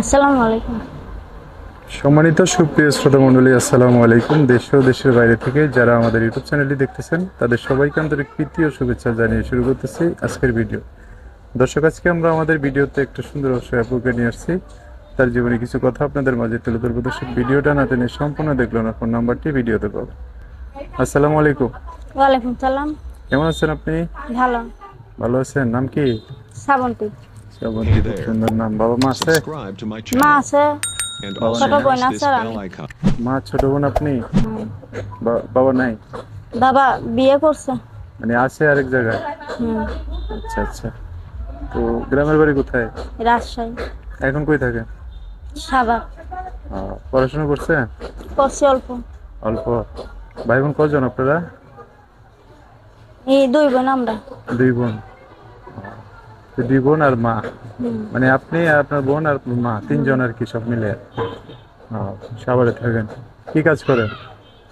আসসালামু আলাইকুম। সম্মানিত সুপ্রিয় শ্রোতা মণ্ডলী আসসালামু আলাইকুম। দেশ ও দেশের বাইরে থেকে যারা আমাদের ইউটিউব চ্যানেলটি দেখতেছেন তাদের সবাইকে আন্তরিক প্রীতি ও শুভেচ্ছা জানিয়ে শুরু করতেছি আজকের ভিডিও। দর্শক আজকে আমরা আমাদের ভিডিওতে একটা সুন্দর অবশ্যই আপুকে নিয়ে আসছি। তার জীবনে কিছু কথা আপনাদের মাঝে তুলে ধরবো। দর্শক ভিডিওটা না টেনে সম্পূর্ণ দেখল না ফোন নাম্বারটি ভিডিওতে পাবো। আসসালামু আলাইকুম। ওয়ালাইকুম সালাম। কেমন আছেন আপনি? ভালো। ভালো আছেন। নাম কি? শ্রাবন্তী। শ্রাবন্তী, খুব সুন্দর নাম। বাবা মা আছে? Subscribe to my মা আছে। And Baba also ছোট বোন আছে আর আমি। মা ছোট বোন আপনি? বাবা নাই? বাবা বিয়ে করছে। মানে আছে আরেক জায়গায়? আচ্ছা আচ্ছা। তো গ্রামের বাড়ি কোথায়? রাজশাহী। এখন কই থাকে? আহ, পড়াশোনা করছে? করছে অল্প। অল্প। ভাই বোন কজন আপনারা? এই দুই বোন আমরা। দুই বোন। দুই বোন আর মা। মানে আপনি আর আপনার বোন আর মা তিনজন আর কি সব মিলে। সবারে সাভারে থাকেন। কি কাজ করেন?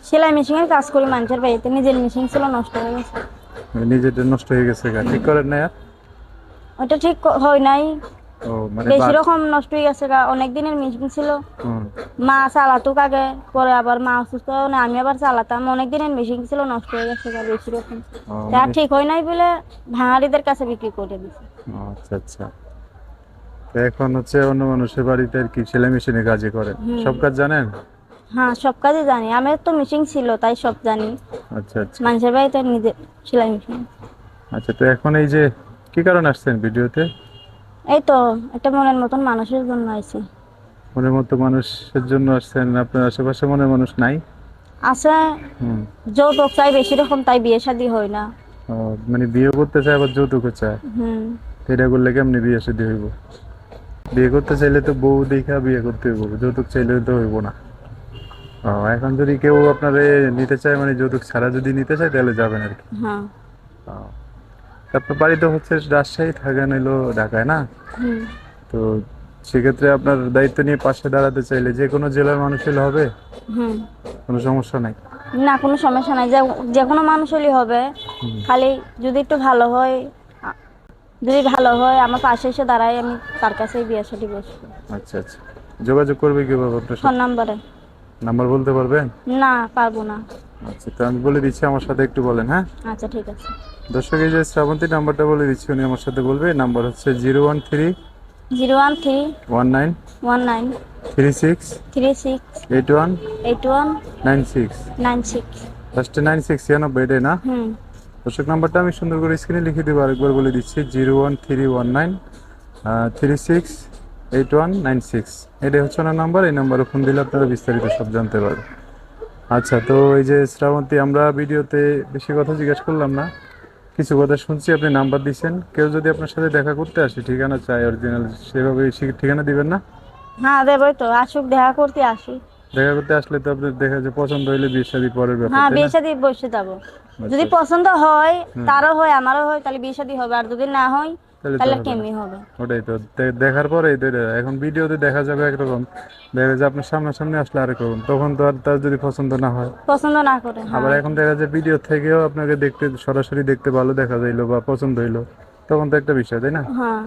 সেলাই মেশিনের কাজ করি মানুষের বাড়িতে নিজের মেশিন ছিল নষ্ট হয়ে গেছে। মানে নিজেরটা নষ্ট হয়ে গেছে ঠিক করেন না ওটা ঠিক হয় নাই। বেশি রকম নষ্ট হয়ে গেছে অনেক দিনের মেশিন ছিল। মা চালাতুক আগে পরে আবার মা অসুস্থ না আমি আবার চালাতাম। অনেক দিনের মেশিন ছিল নষ্ট হয়ে গেছে বেশি রকম। তা মানে- ঠিক হয় নাই বলে ভাঙাড়িদের কাছে বিক্রি করে দিছে। আচ্ছা আচ্ছা। এখন হচ্ছে অন্য মানুষের বাড়িতে আর কি সেলাই মেশিনে কাজে হুম। সব কাজ জানেন? হ্যাঁ সব কাজই জানি। আমার তো মেশিন ছিল তাই সব জানি। আচ্ছা আচ্ছা। মানুষের বাড়িতে নিজের সেলাই মেশিন আচ্ছা তো এখন এই যে কি কারণে আসছেন ভিডিওতে? এই তো একটা মনের মতন মানুষের জন্য আইছি। মনের মতো মানুষের জন্য আসছেন আপনার আশেপাশে মনের মানুষ নাই? আছে হুম। যৌতুক চাই বেশি রকম তাই বিয়ে শাদী হয় না। মানে বিয়ে করতে চায় আবার যৌতুকও চায়? হুম। এটা করলে কেমনি বিয়ে শাদী হইব? বিয়ে করতে চাইলে তো বউ দেখা বিয়ে করতে হইব যৌতুক চাইলে তো হইব না। ও, এখন যদি কেউ আপনার নিতে চায় মানে যৌতুক ছাড়া যদি নিতে চায় তাহলে যাবেন আর কি। হ্যাঁ। আপনার বাড়ি তো হচ্ছে রাজশাহী থাকেন হইল ঢাকায় না? তো সেক্ষেত্রে আপনার দায়িত্ব নিয়ে পাশে দাঁড়াতে চাইলে যে কোনো জেলার মানুষ হলে হবে? কোনো সমস্যা নাই? না কোনো সমস্যা নাই। যে- কোনো মানুষ হলেই হবে। খালি যদি একটু ভালো হয় যদি ভালো হয় আমার পাশে এসে দাঁড়ায় আমি তার কাছেই বিয়ে শাদী বসবো। আচ্ছা আচ্ছা। যোগাযোগ করবে কীভাবে আপনার ফোন সাথে নাম্বারে। নাম্বার বলতে পারবেন? না পারব না। আচ্ছা তো আমি বলে দিচ্ছি আমার সাথে একটু বলেন হ্যাঁ? আচ্ছা ঠিক আছে। দর্শক এই যে শ্রাবন্তী নাম্বারটা বলে দিচ্ছি উনি আমার সাথে বলবে নাম্বার হচ্ছে zero one three zero one three one nine one nine three six three six eight one eight one nine six. Nine six. লাস্টে নাইন সিক্স ছিয়ানব্বই এটাই না? হুম। দর্শক নাম্বারটা আমি সুন্দর করে স্ক্রিনে লিখে দেবো আরেকবার বলে দিচ্ছি zero one three one nine three six eight one nine six. এটাই হচ্ছে ওনার নাম্বার এই নাম্বারে ফোন দিলে আপনারা বিস্তারিত সব জানতে পারবেন। আচ্ছা তো এই যে শ্রাবন্তী আমরা ভিডিওতে বেশি কথা জিজ্ঞেস করলাম না। কিছু কথা শুনছি আপনি নাম্বার দিচ্ছেন কেউ যদি আপনার সাথে দেখা করতে আসে ঠিকানা চাই অরিজিনাল সেভাবে ঠিকানা দিবেন না? হ্যাঁ দেবই তো আসুক দেখা করতে আসি। দেখা করতে আসলে তো আপনার দেখা যায় পছন্দ হইলে বিয়ে শাদী পরের ব্যাপার হ্যাঁ বিয়ে? শাদী বসে যাব। যদি আচ্ছা। পছন্দ হয় তারও হয় আমারও হয় তাহলে বিয়ে শাদী হবে। আর যদি না হয় তাহলে। কেমনি হবে? ওটাই তো। দেখার পরে এখন ভিডিওতে দেখা যাবে একরকম। দেখা যায় আপনার সামনাসামনি আসলে তখন তো আর তার যদি পছন্দ না হয়। পছন্দ না করে হ্যাঁ। আবার এখন দেখা যায় ভিডিও থেকেও আপনাকে দেখতে সরাসরি দেখতে ভালো দেখা যাইলো বা পছন্দ হইল। তখন তো একটা বিষয় তাই না? হ্যাঁ।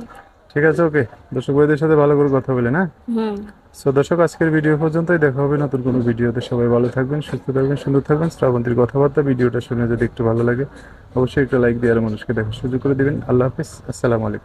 ঠিক আছে ওকে। দর্শক ভাইদের সাথে ভালো করে কথা বলে না? হুম। সো দর্শক আজকের ভিডিও পর্যন্তই। দেখা হবে নতুন কোনো ভিডিওতে। সবাই ভালো থাকবেন সুস্থ থাকবেন সুন্দর থাকবেন। শ্রাবন্তীর কথাবার্তা ভিডিওটা শুনে যদি একটু ভালো লাগে অবশ্যই একটা লাইক দিয়ে আর মানুষকে দেখার সুযোগ করে দেবেন। আল্লাহ হাফিজ। আসসালামু আলাইকুম।